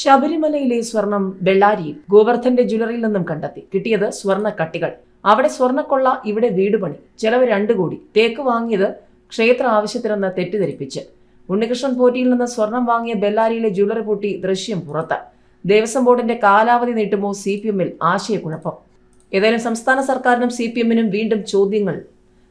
ശബരിമലയിലെ സ്വർണം ബെള്ളാരിയിൽ ഗോവർദ്ധന്റെ ജ്വല്ലറിയിൽ നിന്നും കണ്ടെത്തി. കിട്ടിയത് സ്വർണ കട്ടികൾ. അവിടെ സ്വർണക്കൊള്ള ഇവിടെ വീട് പണി. ചെലവ് രണ്ടു കോടി. തേക്ക് വാങ്ങിയത് ക്ഷേത്ര ആവശ്യത്തിനെന്ന് തെറ്റിദ്ധരിപ്പിച്ച്. ഉണ്ണികൃഷ്ണൻ പോറ്റിയിൽ നിന്ന് സ്വർണം വാങ്ങിയ ബെല്ലാരിയിലെ ജ്വല്ലറി പൊട്ടി ദൃശ്യം പുറത്ത്. ദേവസ്വം ബോർഡിന്റെ കാലാവധി നീട്ടുമോ സി പി എമ്മിൽ ആശയക്കുഴപ്പം? ഏതായാലും സംസ്ഥാന സർക്കാരിനും സി പി എമ്മിനും വീണ്ടും ചോദ്യങ്ങൾ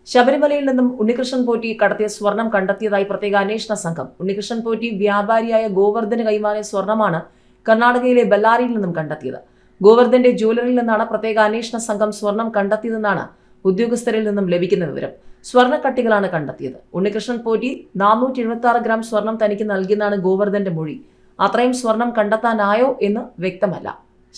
ശബരിമലയിൽ നിന്നും ഉണ്ണികൃഷ്ണൻ പോറ്റി കടത്തിയ സ്വർണം കണ്ടെത്തിയതായി പ്രത്യേക അന്വേഷണ സംഘം. ഉണ്ണികൃഷ്ണൻ പോറ്റി വ്യാപാരിയായ ഗോവർദ്ധന് കൈമാറിയ സ്വർണമാണ് കർണാടകയിലെ ബെല്ലാരിയിൽ നിന്നും കണ്ടെത്തിയത്. ഗോവർദ്ധന്റെ ജ്വല്ലറിയിൽ നിന്നാണ് പ്രത്യേക അന്വേഷണ സംഘം സ്വർണം കണ്ടെത്തിയതെന്നാണ് ഉദ്യോഗസ്ഥരിൽ നിന്നും ലഭിക്കുന്ന വിവരം. സ്വർണക്കട്ടികളാണ് കണ്ടെത്തിയത്. ഉണ്ണികൃഷ്ണൻ പോറ്റി നാനൂറ്റി എഴുപത്തി ആറ് ഗ്രാം സ്വർണം തനിക്ക് നൽകിയെന്നാണ് ഗോവർദ്ധന്റെ മൊഴി. അത്രയും സ്വർണം കണ്ടെത്താനായോ എന്ന് വ്യക്തമല്ല.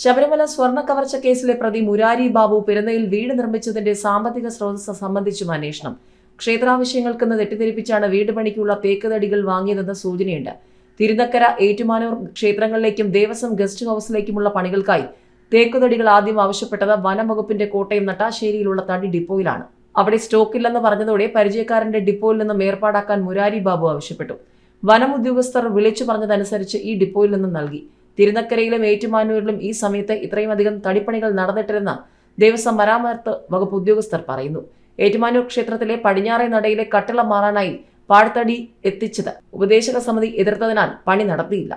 ശബരിമല സ്വർണ കവർച്ച കേസിലെ പ്രതി മുരാരി ബാബു പെരുന്നയിൽ വീട് നിർമ്മിച്ചതിന്റെ സാമ്പത്തിക സ്രോതസ് സംബന്ധിച്ചും അന്വേഷണം. ക്ഷേത്രാവശ്യങ്ങൾക്കെന്ന് തെറ്റിദ്ധരിപ്പിച്ചാണ് വീട് പണിക്കുള്ള തേക്കുതടികൾ വാങ്ങിയതെന്ന സൂചനയുണ്ട്. തിരുനക്കര ഏറ്റുമാനൂർ ക്ഷേത്രങ്ങളിലേക്കും ദേവസ്വം ഗസ്റ്റ് ഹൌസിലേക്കുമുള്ള പണികൾക്കായി തേക്കുതടികൾ ആദ്യം ആവശ്യപ്പെട്ടത് വനം വകുപ്പിന്റെ കോട്ടയം നട്ടാശ്ശേരിയിലുള്ള തടി ഡിപ്പോയിലാണ്. അവിടെ സ്റ്റോക്കില്ലെന്ന് പറഞ്ഞതോടെ പരിചയക്കാരന്റെ ഡിപ്പോയിൽ നിന്നും ഏർപ്പാടാക്കാൻ മുരാരി ബാബു ആവശ്യപ്പെട്ടു. വനം ഉദ്യോഗസ്ഥർ വിളിച്ചു പറഞ്ഞതനുസരിച്ച് ഈ ഡിപ്പോയിൽ നിന്നും നൽകി. തിരുനക്കരയിലും ഏറ്റുമാനൂരിലും ഈ സമയത്ത് ഇത്രയും അധികം തടിപ്പണികൾ നടന്നിട്ടില്ലെന്ന് ദേവസ്വം മരാമത്ത് വകുപ്പ് ഉദ്യോഗസ്ഥർ പറയുന്നു. ഏറ്റുമാനൂർ ക്ഷേത്രത്തിലെ പടിഞ്ഞാറേ നടയിലെ കട്ടിളം മാറാനായി പാഴ്ത്തടി എത്തിച്ചത് ഉപദേശക സമിതി എതിർത്തതിനാൽ പണി നടത്തിയില്ല.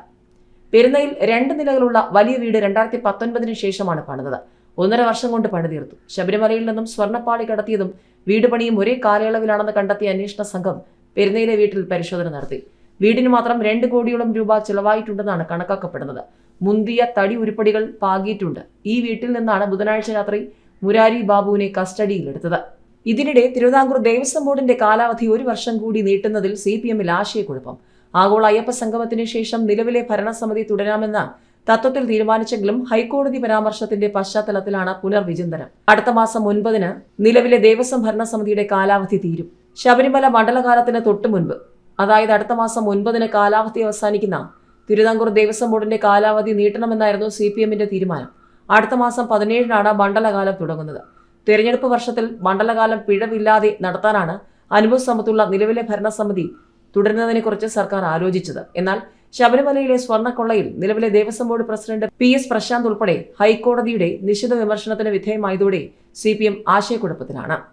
പെരുന്നയിൽ രണ്ട് നിലകളുള്ള വലിയ വീട് രണ്ടായിരത്തി പത്തൊൻപതിനു ശേഷമാണ് പണിതത്. ഒന്നര വർഷം കൊണ്ട് പണി തീർത്തു. ശബരിമലയിൽ നിന്നും സ്വർണപ്പാളി കടത്തിയതും വീട് പണിയും ഒരേ കാലയളവിലാണെന്ന് കണ്ടെത്തിയ അന്വേഷണ സംഘം പെരുന്നയിലെ വീട്ടിൽ പരിശോധന നടത്തി. വീടിന് മാത്രം രണ്ട് കോടിയോളം രൂപ ചിലവായിട്ടുണ്ടെന്നാണ് കണക്കാക്കപ്പെടുന്നത്. മുന്തിയ തടി ഉരുപ്പടികൾ പാകിയിട്ടുണ്ട്. ഈ വീട്ടിൽ നിന്നാണ് ബുധനാഴ്ച രാത്രി മുരാരി ബാബുവിനെ കസ്റ്റഡിയിലെടുത്തത്. ഇതിനിടെ തിരുവിതാംകൂർ ദേവസ്വം ബോർഡിന്റെ കാലാവധി ഒരു വർഷം കൂടി നീട്ടുന്നതിൽ സി പി എമ്മിൽ ആശയക്കുഴപ്പം. ആഗോള അയ്യപ്പ സംഗമത്തിന് ശേഷം നിലവിലെ ഭരണസമിതി തുടരാമെന്ന തത്വത്തിൽ തീരുമാനിച്ചെങ്കിലും ഹൈക്കോടതി പരാമർശത്തിന്റെ പശ്ചാത്തലത്തിലാണ് പുനർവിചിന്തനം. അടുത്ത മാസം ഒൻപതിന് നിലവിലെ ദേവസ്വം ഭരണസമിതിയുടെ കാലാവധി തീരും. ശബരിമല മണ്ഡലകാലത്തിന് തൊട്ടു മുൻപ് അതായത് അടുത്ത മാസം ഒൻപതിന് കാലാവധി അവസാനിക്കുന്ന തിരുവിതാംകൂർ ദേവസ്വം ബോർഡിന്റെ കാലാവധി നീട്ടണമെന്നായിരുന്നു സി പി എമ്മിന്റെ തീരുമാനം. അടുത്ത മാസം പതിനേഴിനാണ് മണ്ഡലകാലം തുടങ്ങുന്നത്. തെരഞ്ഞെടുപ്പ് വർഷത്തിൽ മണ്ഡലകാലം പിഴവില്ലാതെ നടത്താനാണ് അനുഭവ സമത്തുള്ള നിലവിലെ ഭരണസമിതി തുടരുന്നതിനെക്കുറിച്ച് സർക്കാർ ആലോചിച്ചത്. എന്നാൽ ശബരിമലയിലെ സ്വർണക്കൊള്ളയിൽ നിലവിലെ Devaswom board president P S Prashanth ഉൾപ്പെടെ ഹൈക്കോടതിയുടെ നിശിത വിമർശനത്തിന് വിധേയമായതോടെ സി പി എം ആശയക്കുഴപ്പത്തിലാണ്.